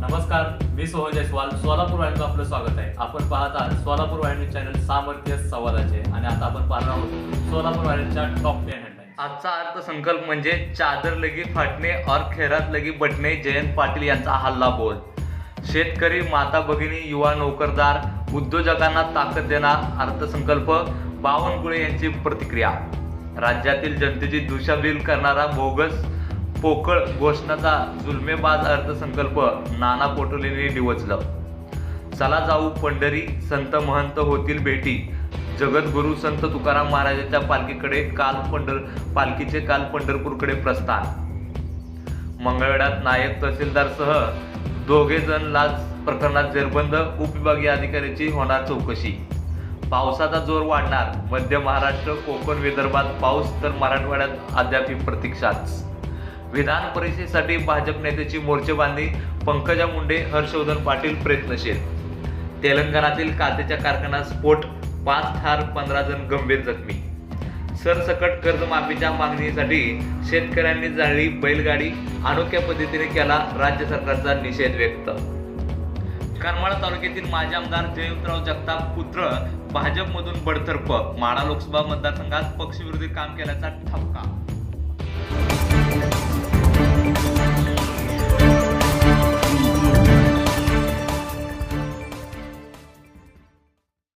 नमस्कार मी सोहन जयस्वाल सोलापूर वाहिनीचं आपलं स्वागत आहे. आपण पाहत आहात सोलापूर वाहिनी चॅनल सामर्थ्य संवादाचे आणि आता आपण पाहणार आहोत सोलापूर वाहिनीच्या टॉप टेन आजचा अर्थसंकल्प म्हणजे चादर लगी फाटणे और खेरात लगी बटणे जयंत पाटील यांचा हल्ला बोल. शेतकरी माता भगिनी युवा नोकरदार उद्योजकांना ताकद देणार अर्थसंकल्प बावनकुळे यांची प्रतिक्रिया. राज्यातील जनतेची दुशाबील करणारा बोगस पोकळ घोषणाचा जुलमेबाज अर्थसंकल्प नाना पटोलेंनी डिवचलं चला जाऊ पंढरी संत महंत होतील भेटी. जगद्गुरु संत तुकाराम महाराजांच्या पालखीकडे काल पंढर पालखीचे काल पंढरपूरकडे प्रस्थान. मंगळवेढ्यात नायब तहसीलदारसह दोघे जण लाच प्रकरणात जेरबंद उपविभागीय अधिकाऱ्याची होणार चौकशी. पावसाचा जोर वाढणार मध्य महाराष्ट्र कोकण विदर्भात पाऊस तर मराठवाड्यात अद्याप प्रतीक्षाच. विधान परिषदेसाठी भाजप नेत्याची मोर्चेबांधणी पंकजा मुंडे हर्षवर्धन पाटील प्रयत्नशील तेलंगणातील काचेच्या कारखान्यात स्फोट पाच ठार पंधरा जण गंभीर जखमी. सरसकट कर्जमाफीच्या मागणीसाठी शेतकऱ्यांनी जाळली बैलगाडी अनोख्या पद्धतीने केला राज्य सरकारचा निषेध व्यक्त. करमाळा तालुक्यातील माजी आमदार जयंतराव जगताप पुत्र भाजपमधून बडतर्फ. माडा लोकसभा मतदारसंघात पक्षविरोधी काम केल्याचा ठपका.